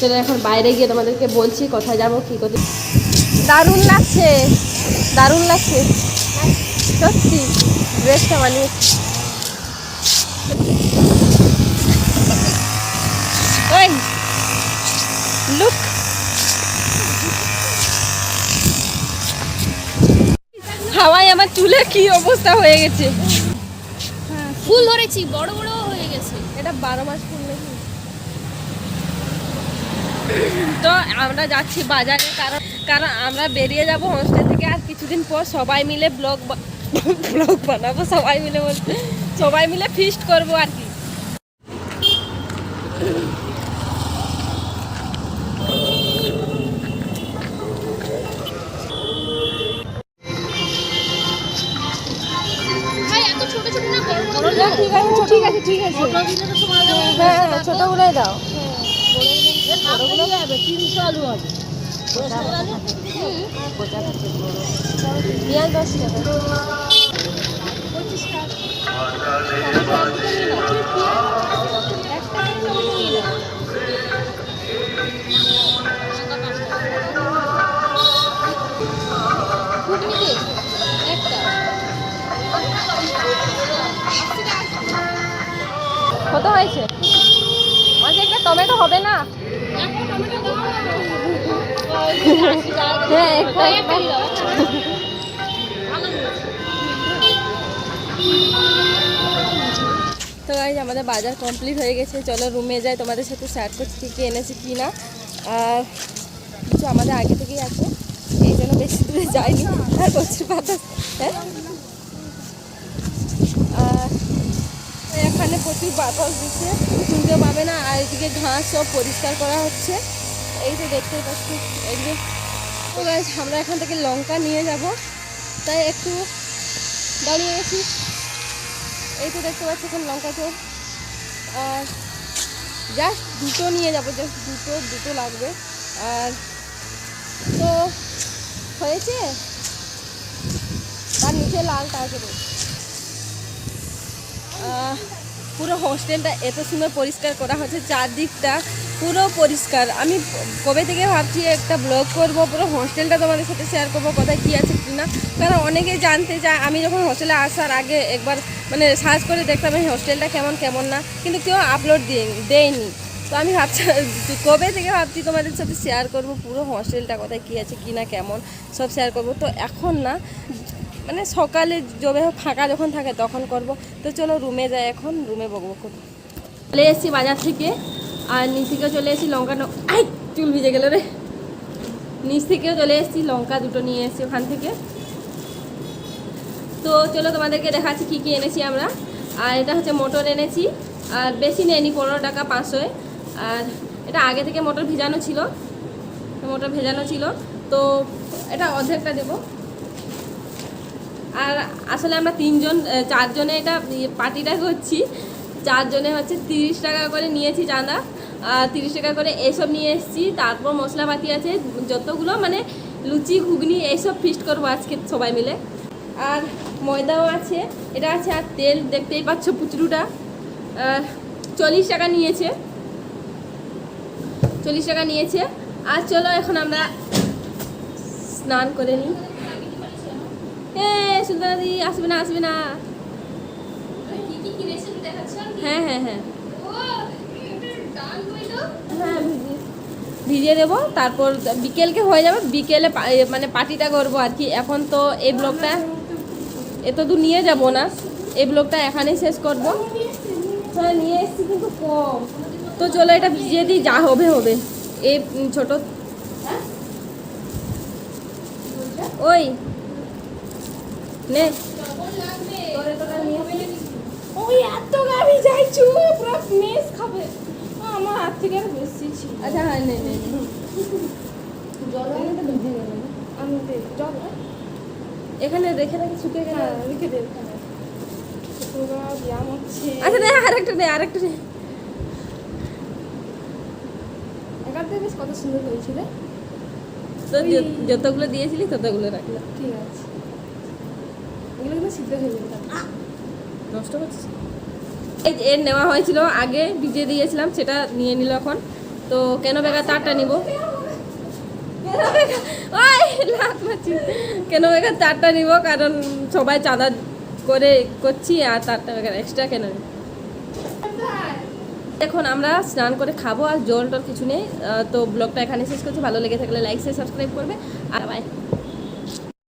চলো এখন বাইরে গিয়ে তোমাদেরকে বলছি কোথায় যাব কী করতে দারুণ লাগছে দারুণ লাগছে। সত্যি ড্রেসটা বানিয়ে ওই লুক হাওয়ায় আমার চুলে কি অবস্থা হয়ে গেছে। ফুল ধরেছি বড় বড় হয়ে গেছে। এটা বারো মাস ফুল তো আমরা যাচ্ছি বাজারে কারণ কারণ আমরা বেরিয়ে যাব হোস্টেল থেকে আর কিছুদিন পর সবাই মিলে ব্লগ ব্লগ বানাবো সবাই মিলে সবাই মিলে ফিস্ট করব আর কি। ছোট ছোট না বড় বড় না, ঠিক আছে ঠিক আছে। হ্যাঁ হ্যাঁ ছোটোগুলোই দাও। যাবে তিনশো আলু হবে। পেঁয়াজ দশ কত হয়েছে? একটা টমেটো হবে না? তো গাইজ আমাদের বাজার কমপ্লিট হয়ে গেছে। চলো রুমে যাই, তোমাদের সাথে শেয়ার করছি কী কী এনেছি কী না। আর কিছু আমাদের আগে থেকেই আছে, এই জন্য বেশি দূরে যাইনি। আর কচুর পাতা হ্যাঁ? আর এখানে প্রচুর বাতাস দিচ্ছে। শুনতে পাবে না, আর এদিকে ঘাস সব পরিষ্কার করা হচ্ছে। এই তো দেখতে পাচ্ছি এদিকে তো গাইজ আমরা এখান থেকে লঙ্কা নিয়ে যাব। তাই একটু দাঁড়িয়ে গেছি এই তো দেখতে পাচ্ছি এখন লঙ্কা চোর আর জাস্ট দুটো নিয়ে যাব জাস্ট দুটো দুটো লাগবে। আর তো হয়েছে? তার নিচে লাল টাকে পুরো হোস্টেলটা এত সুন্দর পরিষ্কার করা হচ্ছে চারদিকটা পুরো পরিষ্কার। আমি কবে থেকে ভাবছি একটা ব্লগ করব, পুরো হোস্টেলটা তোমাদের সাথে শেয়ার করব, কোথায় কী আছে কি না কারণ অনেকে জানতে চায়, আমি যখন হোস্টেলে আসার আগে একবার মানে সার্চ করে দেখতাম এই হোস্টেলটা কেমন কেমন না। কিন্তু কেউ আপলোড দিয়ে দেয়নি। তো আমি ভাবছি, কবে থেকে ভাবছি তোমাদের সাথে শেয়ার করব? পুরো হোস্টেলটা কোথায়, কী আছে, কি না, কেমন? সব শেয়ার করব। তো এখন না মানে সকালে জবে ফাঁকা যখন থাকে তখন করব। তো চলো রুমে যাই এখন রুমে বকবো করব। চলে এসেছি বাজার থেকে, আর নিচ থেকেও চলে এসেছি লঙ্কা আই, চুল ভিজে গেল রে। নিচ থেকেও চলে এসেছি লঙ্কা দুটো নিয়ে এসেছি ওখান থেকে। তো চলো তোমাদেরকে দেখাচ্ছি কী কী এনেছি আমরা। আর এটা হচ্ছে মোটর এনেছি, আর বেশি নেয়নি পনেরো টাকা পাঁচশোয়। আর এটা আগে থেকে মোটর ভেজানো ছিল। মোটর ভেজানো ছিল। তো এটা অর্ধেকটা দেবো। আর আসলে আমরা তিনজন চারজনে এটা ইয়ে, পার্টিটা করছি। চারজনে হচ্ছে তিরিশ টাকা করে নিয়েছি চাঁদা। আর তিরিশ টাকা করে এসব নিয়ে এসেছি। তারপর মশলাপাতি আছে যতগুলো মানে লুচি ঘুগনি এইসব ফিস্ট করব আজকে সবাই মিলে। আর ময়দাও আছে এটা আছে আর তেল দেখতেই পাচ্ছ পুচরুটা। চল্লিশ টাকা নিয়েছে। চল্লিশ টাকা নিয়েছে। আর চলো এখন আমরা স্নান করে নিই। এ, সুলতানাদি, আসবে না আসবে না। হ্যাঁ হ্যাঁ হ্যাঁ। হ্যাঁ ভিজিয়ে দেবো। তারপর বিকেলকে হয়ে যাবে। বিকেলে মানে পার্টিটা করব আর কি। এখন তো এই ব্লগটা এত দূর নিয়ে যাব না। এই ব্লগটা এখানেই শেষ করব। হ্যাঁ নিয়ে এসেছি কিন্তু কম। তো চলো এটা ভিজিয়ে দিই যা হবে হবে। উম, ছোট। ওই। নে? ওই এত গাড়ি যাইছু পুরো মেস খাবে। আমার হাত থেকে আর বেশি ছিল। আচ্ছা হ্যাঁ নে নে নে। জল জল এখানে রেখে রেখে শুকিয়ে গেল। হ্যাঁ দে আচ্ছা দে আরেকটা দে আরেকটা দে বেশ কত সুন্দর হয়েছিল। তো যতগুলো দিয়েছিলি ততগুলো রাখলাম। ঠিক আছে। এগুলো কিন্তু সিদ্ধ হয়ে যাবে। নষ্ট করছিস এর নেওয়া হয়েছিল আগে ভিজিয়ে দিয়েছিলাম সেটা নিয়ে নিল এখন। তো কেন বেকার তারটা নিব? কেন বেকার ওই কেন বেকার তারটা নিব? কারণ সবাই চাঁদা করে করছি আর তারটা বেকার এক্সট্রা কেন নিব? এখন আমরা স্নান করে খাব আর জল টল কিছু নেই তো ব্লগটা এখানে শেষ করছি। ভালো লেগে থাকলে লাইক শেয়ার সাবস্ক্রাইব করবে। আর বাই